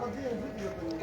para de, de, de, de.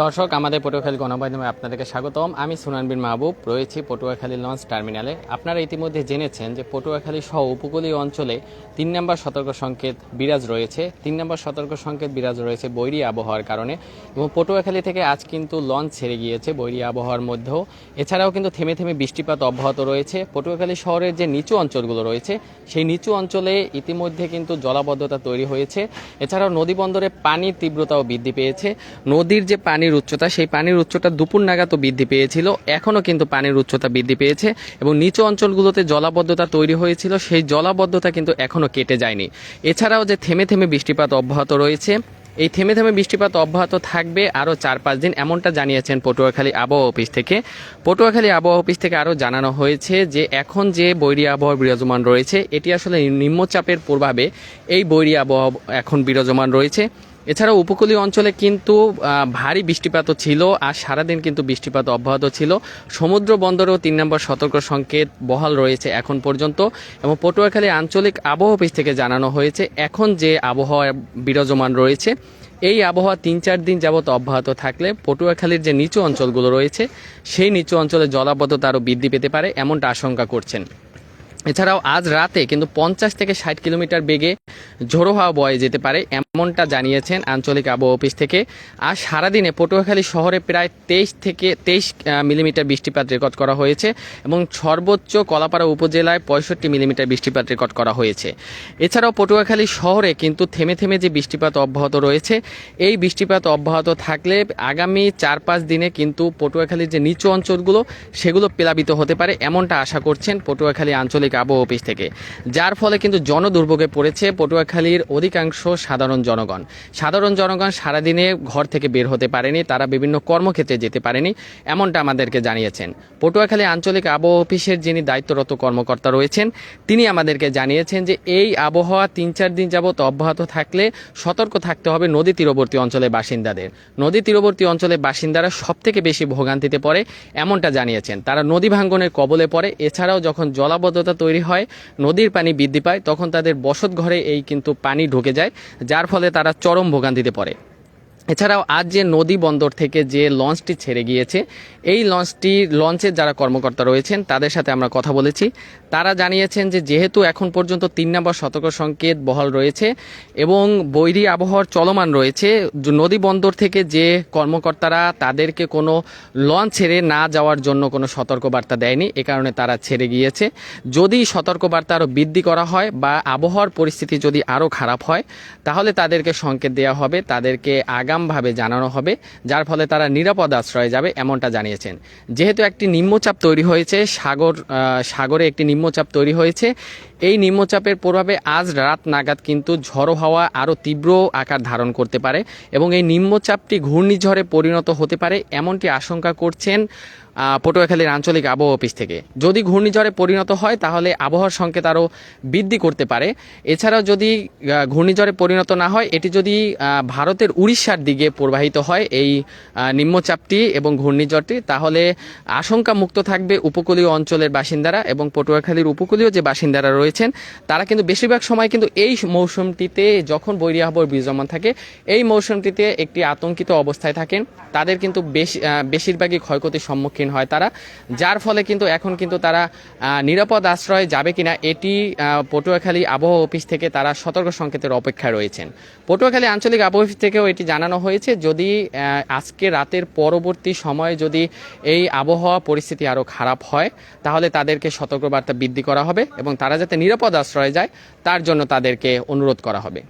দর্শক, আমাদের পটুয়াখালী গণমাধ্যমে আপনাদেরকে স্বাগতম। আমি সুনান বিন মাহবুব, রয়েছি পটুয়াখালী লঞ্চ টার্মিনালে। আপনারা ইতিমধ্যে জেনেছেন যে পটুয়াখালী সহ উপকূলীয় অঞ্চলে তিন নম্বর সতর্ক সংকেত বিরাজ রয়েছে। তিন নম্বর সতর্ক সংকেত বিরাজ রয়েছে বৈরী আবহাওয়ার কারণে এবং পটুয়াখালী থেকে আজ কিন্তু লঞ্চ ছেড়ে গিয়েছে বৈরী আবহাওয়ার মধ্যেও। এছাড়াও কিন্তু থেমে থেমে বৃষ্টিপাত অব্যাহত রয়েছে। পটুয়াখালী শহরের যে নিচু অঞ্চলগুলো রয়েছে, সেই নিচু অঞ্চলে ইতিমধ্যে কিন্তু জলাবদ্ধতা তৈরি হয়েছে। এছাড়াও নদী বন্দরে পানির তীব্রতাও বৃদ্ধি পেয়েছে। নদীর যে পানির উচ্চতা, সেই পানির উচ্চতা দুপুর নাগাদও বৃদ্ধি পেয়েছিল। এখনও কিন্তু পানির উচ্চতা বৃদ্ধি পেয়েছে এবং নিচু অঞ্চলগুলোতে জলাবদ্ধতা তৈরি হয়েছিল। সেই জলাবদ্ধতা কিন্তু এখনও কেটে যায়নি। এছাড়াও যে থেমে থেমে বৃষ্টিপাত অব্যাহত রয়েছে, এই থেমে থেমে বৃষ্টিপাত অব্যাহত থাকবে আরও চার পাঁচ দিন, এমনটা জানিয়েছেন পটুয়াখালী আবহাওয়া অফিস থেকে। পটুয়াখালী আবহাওয়া অফিস থেকে আরও জানানো হয়েছে যে এখন যে বৈরী আবহাওয়া বিরাজমান রয়েছে, এটি আসলে নিম্নচাপের প্রভাবে এই বৈরী আবহাওয়া এখন বিরাজমান রয়েছে। এছাড়াও উপকূলীয় অঞ্চলে কিন্তু ভারী বৃষ্টিপাতও ছিল আর সারাদিন কিন্তু বৃষ্টিপাত অব্যাহত ছিল। সমুদ্র বন্দরেও তিন নম্বর সতর্ক সংকেত বহাল রয়েছে এখন পর্যন্ত এবং পটুয়াখালী আঞ্চলিক আবহাওয়া অফিস থেকে জানানো হয়েছে, এখন যে আবহাওয়া বিরাজমান রয়েছে, এই আবহাওয়া তিন চার দিন যাবত অব্যাহত থাকলে পটুয়াখালীর যে নিচু অঞ্চলগুলো রয়েছে, সেই নিচু অঞ্চলে জলাবদ্ধতা আরও বৃদ্ধি পেতে পারে, এমনটা আশঙ্কা করছেন। এছাড়াও আজ রাতে কিন্তু পঞ্চাশ থেকে ষাট কিলোমিটার বেগে ঝোড়ো হাওয়া বয়ে যেতে পারে, এমনটা জানিয়েছেন আঞ্চলিক আবহাওয়া অফিস থেকে। আর সারাদিনে পটুয়াখালী শহরে প্রায় তেইশ থেকে তেইশ মিলিমিটার বৃষ্টিপাত রেকর্ড করা হয়েছে এবং সর্বোচ্চ কলাপাড়া উপজেলায় পঁয়ষট্টি মিলিমিটার বৃষ্টিপাত রেকর্ড করা হয়েছে। এছাড়াও পটুয়াখালী শহরে কিন্তু থেমে থেমে যে বৃষ্টিপাত অব্যাহত রয়েছে, এই বৃষ্টিপাত অব্যাহত থাকলে আগামী চার পাঁচ দিনে কিন্তু পটুয়াখালীর যে নিচু অঞ্চলগুলো, সেগুলো প্লাবিত হতে পারে, এমনটা আশা করছেন পটুয়াখালী আঞ্চলিক আবহাওয়া অফিস থেকে। যার ফলে কিন্তু জনদুর্ভোগে পড়েছে পটুয়াখালীর অধিকাংশ সাধারণ জনগণ। সাধারণ জনগণ সারাদিনে ঘর থেকে বের হতে পারেনি, তারা বিভিন্ন কর্মক্ষেত্রে যেতে পারেনি, এমনটা আমাদেরকে জানিয়েছেন। পটুয়াখালী আঞ্চলিক আবহাওয়া অফিসের যিনি দায়িত্বরত কর্মকর্তা রয়েছেন, তিনি আমাদেরকে জানিয়েছেন যে এই আবহাওয়া তিন চার দিন যাবত অব্যাহত থাকলে সতর্ক থাকতে হবে নদী তীরবর্তী অঞ্চলের বাসিন্দাদের। নদী তীরবর্তী অঞ্চলের বাসিন্দারা সব থেকে বেশি ভোগান্তিতে পড়ে, এমনটা জানিয়েছেন। তারা নদী ভাঙ্গনের কবলে পড়ে, এছাড়াও যখন জলাবদ্ধতা তৈরি হয়, নদীর পানি বৃদ্ধি পায়, তখন তাদের বসত ঘরে এই কিন্তু পানি ঢুকে যায়, যার ফলে তারা চরম ভোগান্তিতে পড়ে। এছাড়াও আজ যে নদী বন্দর থেকে যে লঞ্চটি ছেড়ে গিয়েছে, এই লঞ্চটি লঞ্চের যারা কর্মকর্তা রয়েছেন, তাদের সাথে আমরা কথা বলেছি। তারা জানিয়েছেন যে যেহেতু এখন পর্যন্ত তিন নম্বর সতর্ক সংকেত বহাল রয়েছে এবং বৈরী আবহাওয়ার চলমান রয়েছে, নদী বন্দর থেকে যে কর্মকর্তারা তাদেরকে কোনো লঞ্চ ছেড়ে না যাওয়ার জন্য কোনো সতর্কবার্তা দেয়নি, এ কারণে তারা ছেড়ে গিয়েছে। যদি সতর্কবার্তা আরও বৃদ্ধি করা হয় বা আবহাওয়ার পরিস্থিতি যদি আরও খারাপ হয়, তাহলে তাদেরকে সংকেত দেওয়া হবে, তাদেরকে আগামভাবে জানানো হবে, যার ফলে তারা নিরাপদ আশ্রয়ে যাবে এমনটা জানিয়েছেন। যেহেতু একটি নিম্নচাপ তৈরি হয়েছে, সাগর সাগরে একটি নিম্নচাপ তৈরি হয়েছে এই নিম্নচাপের প্রভাবে আজ রাত নাগাদ কিন্তু ঝড়ো হাওয়া আরও তীব্র আকার ধারণ করতে পারে এবং এই নিম্নচাপটি ঘূর্ণিঝড়ে পরিণত হতে পারে এমনটি আশঙ্কা করছেন পটুয়াখালীর আঞ্চলিক আবহাওয়া অফিস থেকে। যদি ঘূর্ণিঝড়ে পরিণত হয়, তাহলে আবহাওয়ার সংকেত আরও বৃদ্ধি করতে পারে। এছাড়াও যদি ঘূর্ণিঝড়ে পরিণত না হয়, এটি যদি ভারতের উড়িষ্যার দিকে প্রবাহিত হয় এই নিম্নচাপটি এবং ঘূর্ণিঝড়টি, তাহলে আশঙ্কা মুক্ত থাকবে উপকূলীয় অঞ্চলের বাসিন্দারা এবং পটুয়াখালীর উপকূলীয় যে বাসিন্দারা রয়েছেন তারা কিন্তু বেশিরভাগ সময় কিন্তু এই মৌসুমটিতে যখন বৈরী আবহাওয়ার বিদ্যমান থাকে, এই মৌসুমটিতে একটি আতঙ্কিত অবস্থায় থাকেন। তাদের কিন্তু বেশি বেশিরভাগই ক্ষয়ক্ষতির সম্মুখীন হয় তারা, যার ফলে কিন্তু এখন কিন্তু তারা নিরাপদ আশ্রয়ে যাবে কিনা, এটি পটুয়াখালী আবহাওয়া অফিস থেকে তারা সতর্ক সংকেতের অপেক্ষায় রয়েছেন। পটুয়াখালী আঞ্চলিক আবহাওয়া অফিস থেকেও এটি জানানো হয়েছে, যদি আজকে রাতের পরবর্তী সময়ে যদি এই আবহাওয়া পরিস্থিতি আরও খারাপ হয়, তাহলে তাদেরকে সতর্কবার্তা বৃদ্ধি করা হবে এবং তারা যাতে নিরাপদ আশ্রয়ে যায় তার জন্য তাদেরকে অনুরোধ করা হবে।